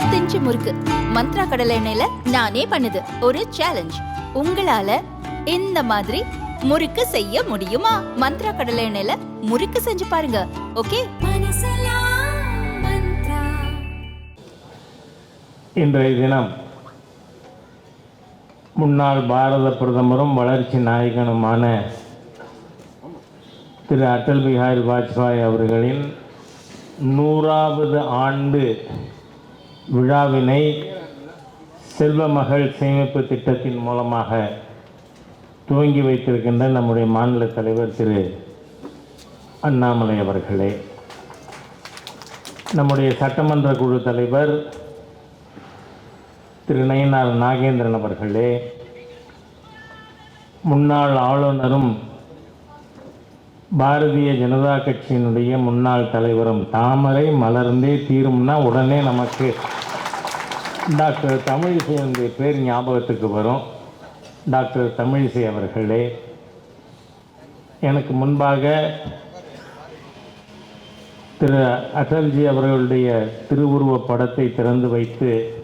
இருபத்தஞ்சு முறுக்கு. மந்த்ரா கடலை எண்ணெயில நானே பண்ணுது. ஒரு சேலஞ்ச் உங்களால இந்த மாதிரி முறுக்கு செய்ய முடியுமா? மந்த்ரா கடலை எண்ணெயில முறுக்கு செஞ்சு பாருங்க. ஓகே? இன்றைய தினம் முன்னாள் பாரத பிரதமரும் வளர்ச்சி நாயகனுமான திரு அடல் பிஹாரி வாஜ்பாய் அவர்களின் நூறாவது ஆண்டு விழாவினை செல்வ மகள் சேமிப்பு திட்டத்தின் மூலமாக துவங்கி வைத்திருக்கின்ற நம்முடைய மாநில தலைவர் திரு அண்ணாமலை அவர்களே. நம்முடைய சட்டமன்ற குழு தலைவர் திரு நயினார் நாகேந்திரன் அவர்களே முன்னாள் ஆளுநரும் பாரதிய ஜனதா கட்சியினுடைய முன்னாள் தலைவரும் தாமரை மலர்ந்தே தீரும்னா உடனே நமக்கு டாக்டர் தமிழிசை பேர் ஞாபகத்துக்கு வரும். டாக்டர் தமிழிசை அவர்களே எனக்கு முன்பாக திரு அடல்ஜி அவர்களுடைய திருவுருவ படத்தை திறந்து வைத்து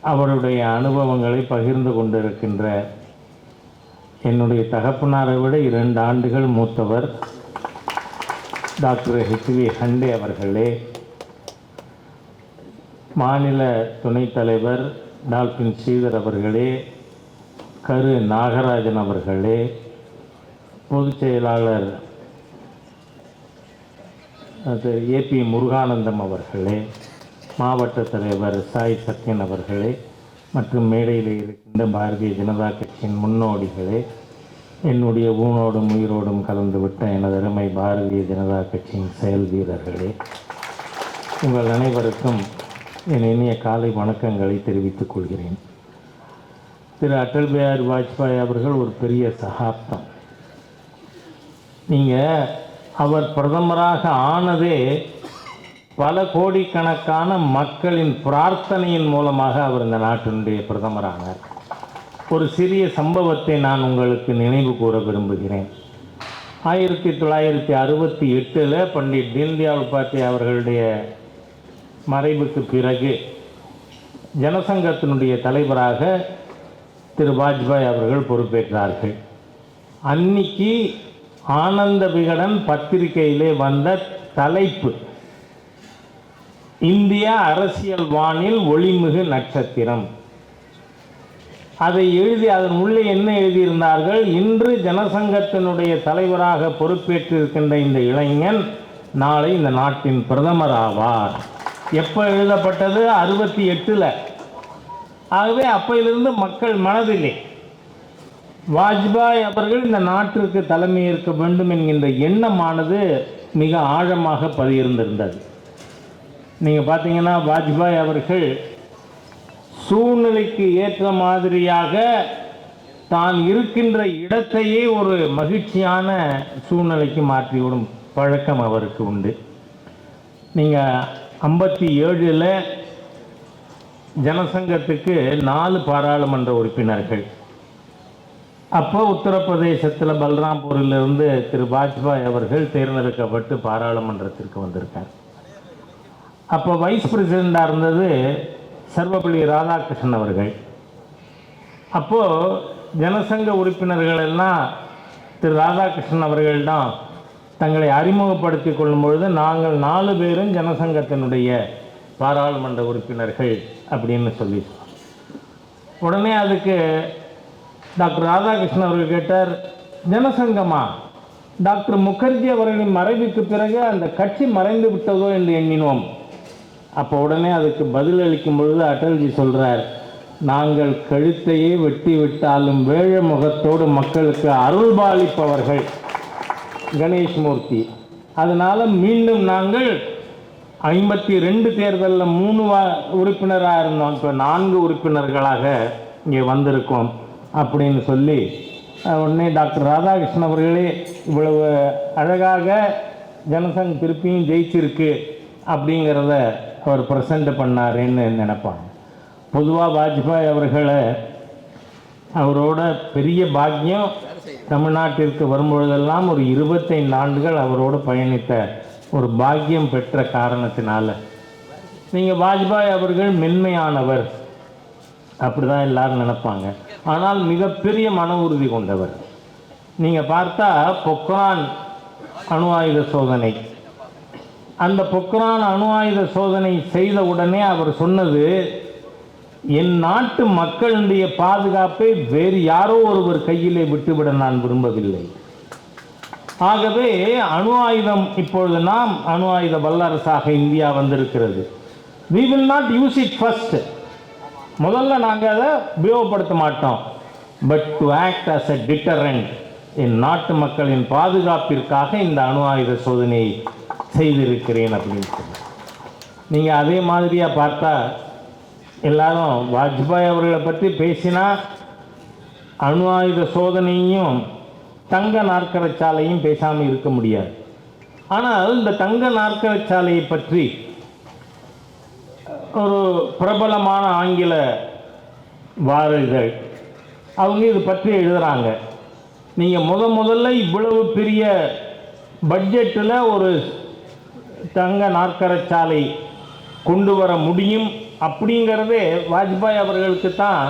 அவருடைய அனுபவங்களை பகிர்ந்து கொண்டிருக்கின்ற என்னுடைய தகப்பனாரை விட இரண்டு ஆண்டுகள் மூத்தவர் டாக்டர் ஹெச் வி ஹண்டே அவர்களே. மாநில துணைத் தலைவர் டால்பின் ஸ்ரீதர் அவர்களே கரு நாகராஜன் அவர்களே பொதுச் செயலாளர் அது ஏபி முருகானந்தம் அவர்களே மாவட்ட தலைவர் சாய் சத்யன் அவர்களே மற்றும் மேடையில் இருக்கின்ற பாரதிய ஜனதா கட்சியின் முன்னோடிகளே என்னுடைய ஊனோடும் உயிரோடும் கலந்துவிட்ட எனது அருமை பாரதிய ஜனதா கட்சியின் செயல் வீரர்களே உங்கள் அனைவருக்கும் என் இனிய காலை வணக்கங்களை தெரிவித்துக் கொள்கிறேன். திரு அட்டல் பிஹாரி வாஜ்பாய் அவர்கள் ஒரு பெரிய சகாப்தம். நீங்கள் அவர் பிரதமராக ஆனதே பல கோடிக்கணக்கான மக்களின் பிரார்த்தனையின் மூலமாக அவர் இந்த நாட்டினுடைய பிரதமரானார். ஒரு சிறிய சம்பவத்தை நான் உங்களுக்கு நினைவு கூற விரும்புகிறேன். ஆயிரத்தி தொள்ளாயிரத்தி அறுபத்தி எட்டில் பண்டிட் தீன்தயாள் உபாத்தியா அவர்களுடைய மறைவுக்கு பிறகு ஜனசங்கத்தினுடைய தலைவராக திரு வாஜ்பாய் அவர்கள் பொறுப்பேற்றார்கள். அன்னிக்கு ஆனந்த விகடன் பத்திரிகையிலே வந்த தலைப்பு இந்திய அரசியல் வானில் ஒளிமிகு நட்சத்திரம். அதை எழுதி அதன் உள்ளே என்ன எழுதியிருந்தார்கள்? இன்று ஜனசங்கத்தினுடைய தலைவராக பொறுப்பேற்றிருக்கின்ற இந்த இளைஞன் நாளை இந்த நாட்டின் பிரதமர் ஆவார். எப்போ எழுதப்பட்டது? அறுபத்தி எட்டில். ஆகவே அப்பையிலிருந்து மக்கள் மனதிலே வாஜ்பாய் அவர்கள் இந்த நாட்டிற்கு தலைமை இருக்க வேண்டும் என்கின்ற எண்ணமானது மிக ஆழமாக பதியிருந்திருந்தது. நீங்கள் பார்த்தீங்கன்னா வாஜ்பாய் அவர்கள் சூழ்நிலைக்கு ஏற்ற மாதிரியாக தான் இருக்கின்ற இடத்தையே ஒரு மகிழ்ச்சியான சூழ்நிலைக்கு மாற்றிவிடும் பழக்கம் அவருக்கு உண்டு. நீங்கள் ஐம்பத்தி ஏழில் ஜனசங்கத்துக்கு நாலு பாராளுமன்ற உறுப்பினர்கள். அப்போ உத்தரப்பிரதேசத்தில் பல்ராம்பூரிலிருந்து திரு வாஜ்பாய் அவர்கள் தேர்ந்தெடுக்கப்பட்டு பாராளுமன்றத்திற்கு வந்திருக்கார். அப்போ வைஸ் பிரசிடெண்டாக இருந்தது சர்வபள்ளி ராதாகிருஷ்ணன் அவர்கள். அப்போது ஜனசங்க உறுப்பினர்கள் எல்லாம் திரு ராதாகிருஷ்ணன் அவர்கள் தான் தங்களை அறிமுகப்படுத்தி கொள்ளும் பொழுது நாங்கள் நாலு பேரும் ஜனசங்கத்தினுடைய பாராளுமன்ற உறுப்பினர்கள் அப்படின்னு சொல்லி உடனே அதுக்கு டாக்டர் ராதாகிருஷ்ணன் அவர்கள் கேட்டார் ஜனசங்கமா? டாக்டர் முகர்ஜி அவர்களின் மறைவுக்கு பிறகு அந்த கட்சி மறைந்து விட்டதோ என்று எண்ணினோம். அப்போ உடனே அதுக்கு பதில் அளிக்கும் பொழுது அடல்ஜி சொல்கிறார் நாங்கள் கழுத்தையே வெட்டி விட்டாலும் வேழ முகத்தோடு மக்களுக்கு அருள்பாலிப்பவர்கள். கணேஷ் மூர்த்தி அதனால் மீண்டும் நாங்கள் ஐம்பத்தி ரெண்டு தேர்தலில் மூணு வா உறுப்பினராக இருந்தோம். இப்போ நான்கு உறுப்பினர்களாக இங்கே வந்திருக்கோம் அப்படின்னு சொல்லி உடனே டாக்டர் ராதாகிருஷ்ணன் அவர்களே இவ்வளவு அழகாக ஜனசங் திருப்பியும் ஜெயிச்சிருக்கு அப்படிங்கிறத அவர் ப்ரெசண்ட் பண்ணாருன்னு நினைப்பாங்க. பொதுவாக வாஜ்பாய் அவர்களை அவரோட பெரிய பாக்கியம் தமிழ்நாட்டிற்கு வரும்பொழுதெல்லாம் ஒரு இருபத்தைந்து ஆண்டுகள் அவரோடு பயணித்த ஒரு பாக்கியம் பெற்ற காரணத்தினால. நீங்கள் வாஜ்பாய் அவர்கள் மென்மையானவர் அப்படிதான் எல்லாரும் நினைப்பாங்க. ஆனால் மிகப்பெரிய மன உறுதி கொண்டவர். நீங்கள் பார்த்தா பொக்ரான் அணு ஆயுத சோதனை. அந்த பொக்ரான் அணு ஆயுத சோதனை செய்த உடனே அவர் சொன்னது என் நாட்டு மக்களுடைய பாதுகாப்பை வேறு யாரோ ஒருவர் கையிலே விட்டுவிட நான் விரும்பவில்லை. ஆகவே அணு ஆயுதம் இப்பொழுது நாம் அணு ஆயுத வல்லரசாக இந்தியா வந்திருக்கிறது. We will not use it first முதல்ல நாங்கள் அதை உபயோகப்படுத்த மாட்டோம். But to act as a deterrent என் நாட்டு மக்களின் பாதுகாப்பிற்காக இந்த அணு ஆயுத சோதனையை செய்திருக்கிறேன் அப்படின்னு சொல்லி நீங்கள் அதே மாதிரியாக பார்த்தா எல்லாரும் வாஜ்பாய் அவர்களை பற்றி பேசினா அணு ஆயுத சோதனையும் தங்க நாற்கரை சாலையும் பேசாமல் இருக்க முடியாது. ஆனால் இந்த தங்க நாற்கரை சாலையை பற்றி ஒரு பிரபலமான ஆங்கில வார இதழ் அவங்க இது பற்றி எழுதுகிறாங்க நீங்கள் முத முதல்ல இவ்வளவு பெரிய பட்ஜெட்டில் ஒரு தங்க நாற்கரை சாலை கொண்டு வர முடியும்? அப்படிங்கிறதே வாஜ்பாய் அவர்களுக்கு தான்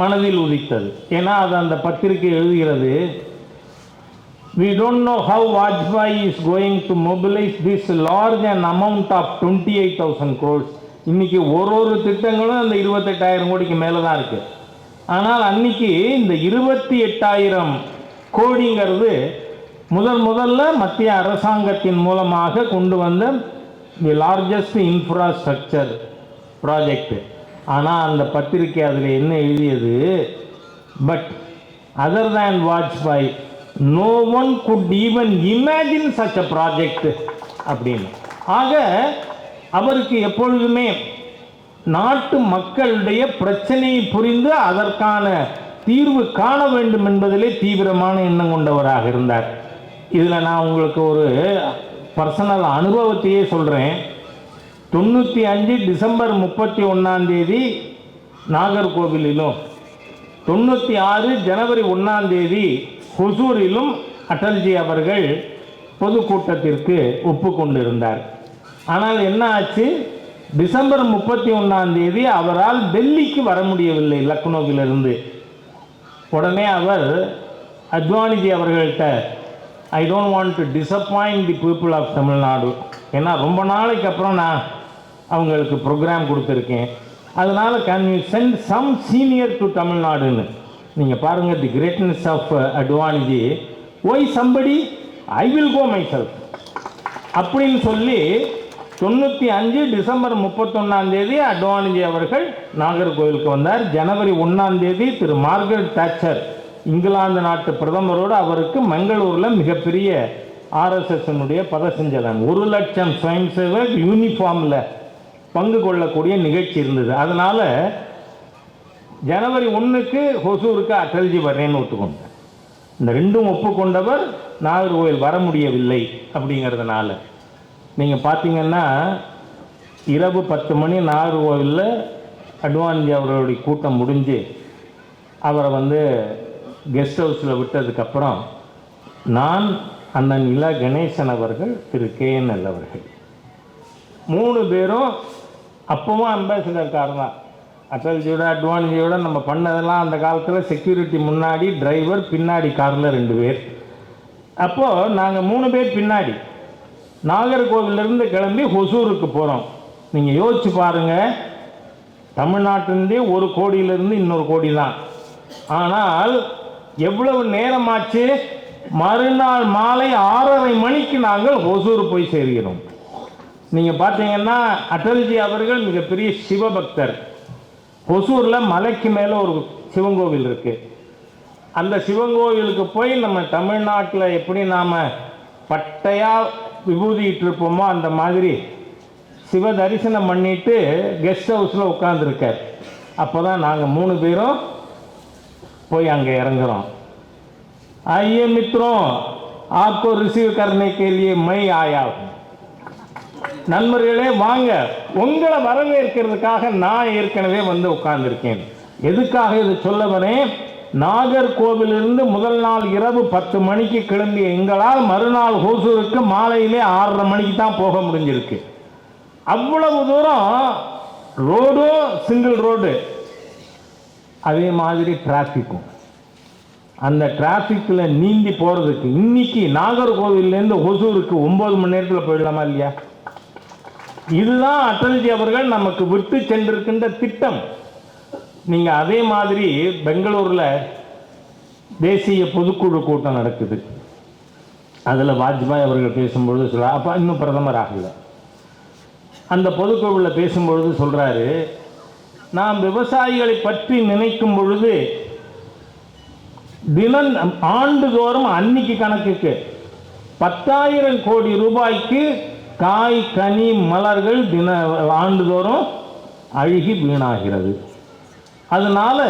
மனதில் உதித்தது. ஏன்னா அது அந்த பத்திரிகை எழுதுகிறது. We don't know how Vajpayee is going to mobilize this large an amount of 28,000 crores. இன்னைக்கு ஒரு ஒரு திட்டங்களும் அந்த இருபத்தெட்டாயிரம் கோடிக்கு மேலே தான் இருக்கு. ஆனால் அன்னைக்கு இந்த இருபத்தி எட்டாயிரம் கோடிங்கிறது முதல் முதல்ல மத்திய அரசாங்கத்தின் மூலமாக கொண்டு வந்த தி லார்ஜஸ்ட் இன்ஃப்ராஸ்ட்ரக்சர் ப்ராஜெக்ட் ஆனால் அந்த பத்திரிக்கை அதில் என்ன எழுதியது? But other than Vajpayee no one could even imagine such a project அப்படின்னு. ஆக அவருக்கு எப்பொழுதுமே நாட்டு மக்களுடைய பிரச்சனையை புரிந்து அதற்கான தீர்வு காண வேண்டும் என்பதிலே தீவிரமான எண்ணம் கொண்டவராக இருந்தார். இதில் நான் உங்களுக்கு ஒரு பர்சனல் அனுபவத்தையே சொல்கிறேன் தொண்ணூற்றி அஞ்சு டிசம்பர் முப்பத்தி ஒன்றாம் தேதி நாகர்கோவிலிலும் தொண்ணூற்றி ஆறு ஜனவரி ஒன்றாம் தேதி ஹுசூரிலும் அடல்ஜி அவர்கள் பொதுக்கூட்டத்திற்கு ஒப்புக்கொண்டிருந்தார். ஆனால் என்ன ஆச்சு? டிசம்பர் முப்பத்தி ஒன்றாம் தேதி அவரால் டெல்லிக்கு வர முடியவில்லை லக்னோவிலிருந்து. உடனே அவர் அத்வானிஜி அவர்கள்ட்ட I don't want to disappoint the people of Tamil Nadu ஏன்னா ரொம்ப நாளைக்கு அப்புறம் நான் அவங்களுக்கு ப்ரோக்ராம் கொடுத்துருக்கேன். அதனால் can you send some senior to தமிழ்நாடுன்னு நீங்கள் பாருங்கள் the greatness of Advaniji why somebody I will go myself அப்படின்னு சொல்லி தொண்ணூற்றி அஞ்சு டிசம்பர் முப்பத்தொன்னாந்தேதி அட்வானிஜி அவர்கள் நாகர்கோவிலுக்கு வந்தார். ஜனவரி ஒன்றாந்தேதி திரு மார்கரெட் தாட்சர் இங்கிலாந்து நாட்டு பிரதமரோடு அவருக்கு மங்களூரில் மிகப்பெரிய ஆர்எஸ்எஸ்னுடைய பதசஞ்சலன். ஒரு லட்சம் ஸ்வயம் சேவக் யூனிஃபார்மில் பங்கு கொள்ளக்கூடிய நிகழ்ச்சி இருந்தது. அதனால் ஜனவரி ஒன்றுக்கு ஹொசூருக்கு அட்டல்ஜி வர்றேன்னு ஒத்துக்கொண்டேன். இந்த ரெண்டும் ஒப்புக்கொண்டவர் நாகர்கோவில் வர முடியவில்லை அப்படிங்கிறதுனால. நீங்கள் பார்த்தீங்கன்னா இரவு பத்து மணி நாகர்கோவிலில் அட்வான்ஜி அவர்களுடைய கூட்டம் முடிஞ்சு அவரை வந்து கெஸ்ட் ஹவுஸில் விட்டதுக்கப்புறம் நான் அண்ணன் இல கணேசன் அவர்கள் திரு கேஎன்எல் அவர்கள் மூணு பேரும் அப்பவும் அம்பாசிடர் கார் தான் அட்டல்ஜியோட அட்வான்ஜியோட நம்ம பண்ணதெல்லாம் அந்த காலத்தில் செக்யூரிட்டி முன்னாடி டிரைவர் பின்னாடி காரில் ரெண்டு பேர். அப்போது நாங்கள் மூணு பேர் பின்னாடி. நாகர்கோவிலேருந்து கிளம்பி ஹொசூருக்கு போகிறோம் நீங்கள் யோசிச்சு பாருங்கள் தமிழ்நாட்டிலேருந்தே ஒரு கோடியிலேருந்து இன்னொரு கோடி தான் ஆனால் எவ்வளவு நேரமாச்சு? மறுநாள் மாலை ஆறரை மணிக்கு நாங்கள் ஒசூர் போய் சேர்கிறோம். நீங்கள் பார்த்தீங்கன்னா அடல்ஜி அவர்கள் மிகப்பெரிய சிவபக்தர் ஹொசூரில் மலைக்கு மேலே ஒரு சிவங்கோவில் இருக்குது அந்த சிவங்கோவிலுக்கு போய் நம்ம தமிழ்நாட்டில் எப்படி நாம் பட்டையாக விபூதிட்டு இருப்போமோ அந்த மாதிரி சிவ தரிசனம் பண்ணிட்டு கெஸ்ட் ஹவுஸில் உட்காந்துருக்கார் அப்போ தான் நாங்கள் மூணு பேரும் போய் அங்கே இறங்குறோம் आइए मित्रों आपको रिसीव करने के लिए मैं आया हूं நண்பர்களே வாங்க. உங்களை வரவேற்கிறதுக்காக நான் ஏற்கனவே வந்து உட்கார்ந்திருக்கேன். எதுக்காக இது சொல்ல வரேன் நாகர்கோவிலிருந்து முதல் நாள் இரவு பத்து மணிக்கு கிளம்பிய எங்களால் மறுநாள் ஹோசூருக்கு மாலையிலே ஆறரை மணிக்கு தான் போக முடிஞ்சிருக்கு. அவ்வளவு தூரம் ரோடும் சிங்கிள் ரோடு அதே மாதிரி டிராஃபிக்கும் அந்த டிராஃபிக்கில் நீந்தி போகிறதுக்கு இன்னைக்கு நாகர்கோவிலேருந்து ஒசூருக்கு ஒம்பது மணி நேரத்தில் போயிடலாமா இல்லையா? இதுதான் அட்டல்ஜி அவர்கள் நமக்கு விட்டு சென்றிருக்கின்ற திட்டம். நீங்கள் அதே மாதிரி பெங்களூரில் தேசிய பொதுக்குழு கூட்டம் நடக்குது. அதில் வாஜ்பாய் அவர்கள் பேசும்பொழுது சொல்ல அப்போ இன்னும் பிரதமர் ஆகலை. அந்த பொதுக்குழுவில் பேசும்பொழுது சொல்கிறாரு நாம் விவசாயிகளை பற்றி நினைக்கும் பொழுது தினம் ஆண்டுதோறும் அன்னைக்கு கணக்குக்கு பத்தாயிரம் கோடி ரூபாய்க்கு காய் கனி மலர்கள் தின ஆண்டுதோறும் அழுகி வீணாகிறது. அதனால்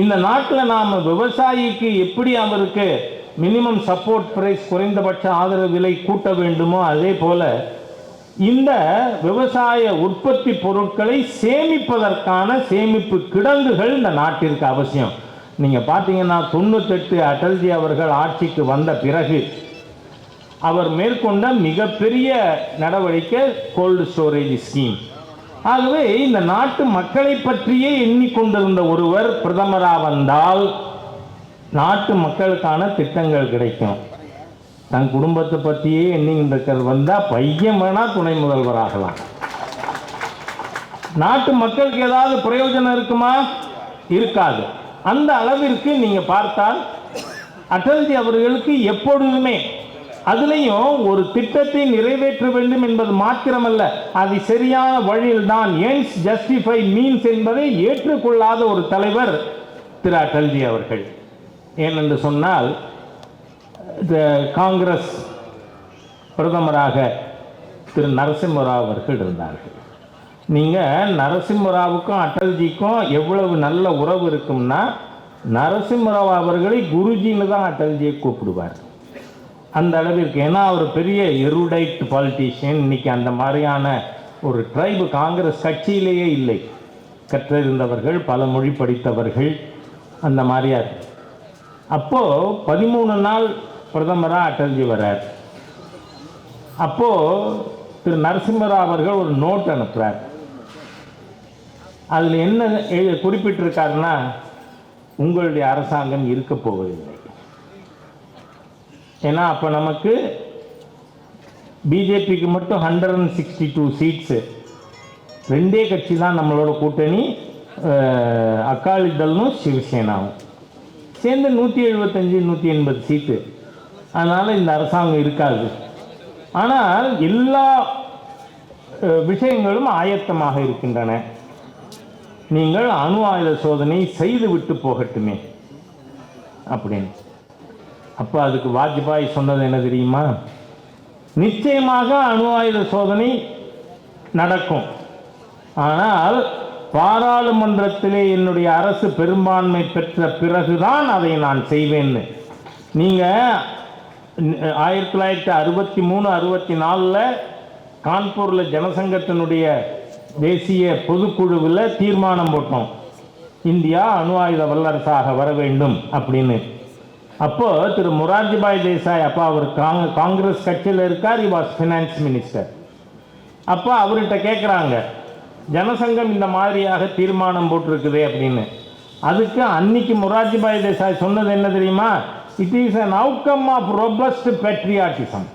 இந்த நாட்டில் நாம் விவசாயிக்கு எப்படி அவருக்கு மினிமம் சப்போர்ட் ப்ரைஸ் குறைந்தபட்ச ஆதரவு விலை கூட்ட வேண்டுமோ அதே போல் இந்த விவசாய உற்பத்தி பொருட்களை சேமிப்பதற்கான சேமிப்பு கிடங்குகள் இந்த நாட்டிற்கு அவசியம். நீங்கள் பார்த்தீங்கன்னா தொண்ணூத்தெட்டு அடல்ஜி அவர்கள் ஆட்சிக்கு வந்த பிறகு அவர் மேற்கொண்ட மிகப்பெரிய நடவடிக்கை கோல்டு ஸ்டோரேஜ் ஸ்கீம் ஆகவே இந்த நாட்டு மக்களை பற்றியே எண்ணிக்கொண்டிருந்த ஒருவர் பிரதமராக வந்தால் நாட்டு மக்களுக்கான திட்டங்கள் கிடைக்கும். தன் குடும்பத்தை பற்றியே எண்ணிக்கின்ற வந்தால் பையன் வேணால் துணை முதல்வராகலாம் நாட்டு மக்களுக்கு ஏதாவது பிரயோஜனம் இருக்குமா? இருக்காது. அந்த அளவிற்கு நீங்கள் பார்த்தால் அடல்ஜி அவர்களுக்கு எப்பொழுதுமே அதுலேயும் ஒரு திட்டத்தை நிறைவேற்ற வேண்டும் என்பது மாத்திரமல்ல அது சரியான வழியில் தான் ஏன்ஸ் ஜஸ்டிஃபை மீன்ஸ் என்பதை ஏற்றுக்கொள்ளாத ஒரு தலைவர் திரு. அட்டல்ஜி அவர்கள். ஏனென்று சொன்னால் இந்த காங்கிரஸ் பிரதமராக திரு. நரசிம்மராவ் அவர்கள் இருந்தார்கள். நீங்கள் நரசிம்மராவுக்கும் அட்டல்ஜிக்கும் எவ்வளவு நல்ல உறவு இருக்கும்னா நரசிம்மராவ் அவர்களை குருஜின்னு தான் அட்டல்ஜியை கூப்பிடுவார். அந்த அளவிற்கு. ஏன்னா அவர் பெரிய எருடைட் பாலிட்டிஷியன் இன்னைக்கு அந்த மாதிரியான ஒரு ட்ரைபு காங்கிரஸ் கட்சியிலேயே இல்லை. கற்றிருந்தவர்கள் பல மொழி படித்தவர்கள் அந்த மாதிரியார். அப்போது பதிமூணு நாள் பிரதமராக அட்டல்ஜி வர்றார். அப்போது திரு நரசிம்மராவ் அவர்கள் ஒரு நோட் அனுப்புகிறார் அதில் என்ன குறிப்பிட்டிருக்காருன்னா உங்களுடைய அரசாங்கம் இருக்க போவதில்லை. ஏன்னா அப்போ நமக்கு பிஜேபிக்கு மட்டும் hundred and sixty two seats ரெண்டே கட்சி தான் நம்மளோட கூட்டணி. அஹ், சிவசேனாவும். சேர்ந்து நூற்றி எழுபத்தஞ்சு நூற்றி எண்பது சீட்டு அதனால் இந்த அரசாங்கம் இருக்காது. ஆனால் எல்லா விஷயங்களும் ஆயத்தமாக இருக்கின்றன. நீங்கள் அணு ஆயுத சோதனை செய்து விட்டு போகட்டுமே. அப்படின்னு. அப்போ அதுக்கு வாஜ்பாய் சொன்னது என்ன தெரியுமா? நிச்சயமாக அணு ஆயுத சோதனை நடக்கும். ஆனால் பாராளுமன்றத்திலே என்னுடைய அரசு பெரும்பான்மை பெற்ற பிறகுதான் அதை நான் செய்வேன்னு நீங்கள் ஆயிரத்தி தொள்ளாயிரத்தி அறுபத்தி மூணு அறுபத்தி நாலில் கான்பூரில் ஜனசங்கத்தினுடைய தேசிய பொதுக்குழுவில் தீர்மானம் போட்டோம். இந்தியா அணு ஆயுத வல்லரசாக வர வேண்டும் அப்படின்னு. அப்போ திரு முரார்ஜிபாய் தேசாய் அப்போ அவர் காங் காங்கிரஸ் கட்சியில் இருக்கார் he ஃபினான்ஸ் மினிஸ்டர் அப்போ அவர்கிட்ட கேட்குறாங்க ஜனசங்கம் இந்த மாதிரியாக தீர்மானம் போட்டிருக்குது அப்படின்னு. அதுக்கு அன்னைக்கு முரார்ஜிபாய் தேசாய் சொன்னது என்ன தெரியுமா? It is an outcome of robust patriotism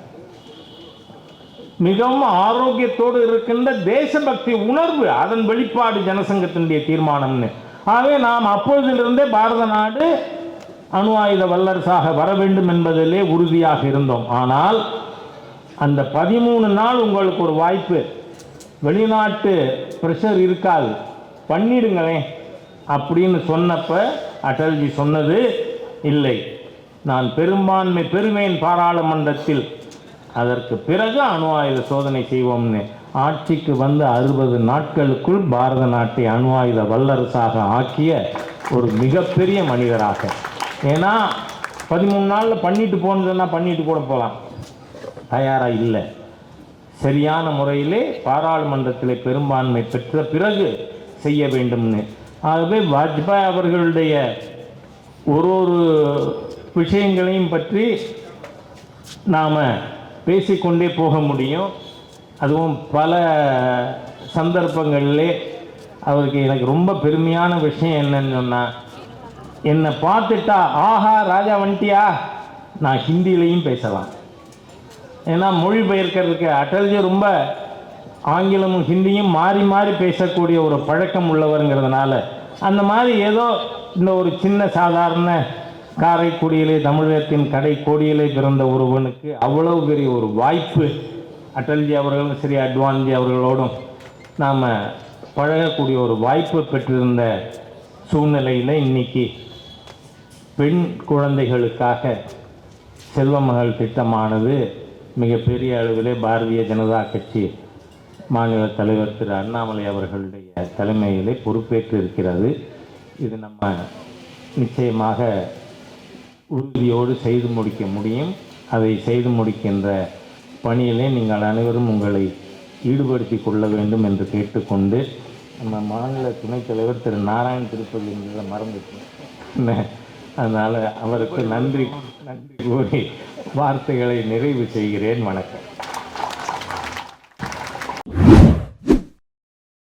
மிகவும் ஆரோக்கியத்தோடு இருக்கின்ற தேசபக்தி உணர்வு அதன் வெளிப்பாடு ஜனசங்கத்தினுடைய தீர்மானம்னு. ஆகவே நாம் அப்பொழுதிலிருந்தே பாரத நாடு அணு ஆயுத வல்லரசாக வர வேண்டும் என்பதிலே உறுதியாக இருந்தோம். ஆனால் அந்த பதிமூணு நாள் உங்களுக்கு ஒரு வாய்ப்பு. வெளிநாட்டு ப்ரெஷர் இருக்காது. பண்ணிடுங்களேன் அப்படின்னு சொன்னப்ப அடல்ஜி சொன்னது இல்லை. நான் பெரும்பான்மை பெறுவேன் பாராளுமன்றத்தில் அதற்கு பிறகு அணு ஆயுத சோதனை செய்வோம்னு ஆட்சிக்கு வந்து அறுபது நாட்களுக்குள் பாரத நாட்டை அணு ஆயுத வல்லரசாக ஆக்கிய ஒரு மிகப்பெரிய மனிதராக ஏன்னா பதிமூணு நாளில் பண்ணிட்டு போன்னு சொன்னால் பண்ணிட்டு கூட போகலாம். தயாராக இல்லை. சரியான முறையிலே பாராளுமன்றத்தில் பெரும்பான்மை பெற்ற பிறகு செய்ய வேண்டும்னு. ஆகவே வாஜ்பாய் அவர்களுடைய ஒரு ஒரு விஷயங்களையும் பற்றி நாம் பேசிக்கொண்டே போக முடியும். அதுவும் பல சந்தர்ப்பங்களிலே அவருக்கு எனக்கு ரொம்ப பெருமையான விஷயம் என்னன்னு சொன்னால் என்னை பார்த்துட்டா ஆஹா ராஜா வந்துட்டியா? நான் ஹிந்திலையும் பேசலாம். ஏன்னா மொழிபெயர்க்கிறதுக்கு அட்டல்ஜி ரொம்ப ஆங்கிலமும் ஹிந்தியும் மாறி மாறி பேசக்கூடிய ஒரு பழக்கம் உள்ளவருங்கிறதுனால அந்த மாதிரி ஏதோ இந்த ஒரு சின்ன சாதாரண காரைக்குடியிலே தமிழகத்தின் கடை கோடியிலே பிறந்த ஒருவனுக்கு அவ்வளவு பெரிய ஒரு வாய்ப்பு அட்டல்ஜி அவர்களும் சரி அட்வான்ஜி அவர்களோடும் நாம் பழகக்கூடிய ஒரு வாய்ப்பு பெற்றிருந்த சூழ்நிலையில் இன்னைக்கு பெண் குழந்தைகளுக்காக செல்வமகள் திட்டமானது மிகப்பெரிய அளவிலே பாரதிய ஜனதா கட்சி மாநில தலைவர் திரு அண்ணாமலை அவர்களுடைய தலைமையிலே பொறுப்பேற்று இருக்கிறது. இது நம்ம நிச்சயமாக உறுதியோடு செய்து முடிக்க முடியும். அதை செய்து முடிக்கின்ற பணியிலே நீங்கள் அனைவரும் உங்களை ஈடுபடுத்தி கொள்ள வேண்டும் என்று கேட்டுக்கொண்டு நம்ம மாநில துணைத் தலைவர் திரு நாராயண் திருப்பதி என்பதை மறந்துட்டேன். அதனால் அவருக்கு நன்றி நன்றி கூறி வார்த்தைகளை நிறைவு செய்கிறேன். வணக்கம்.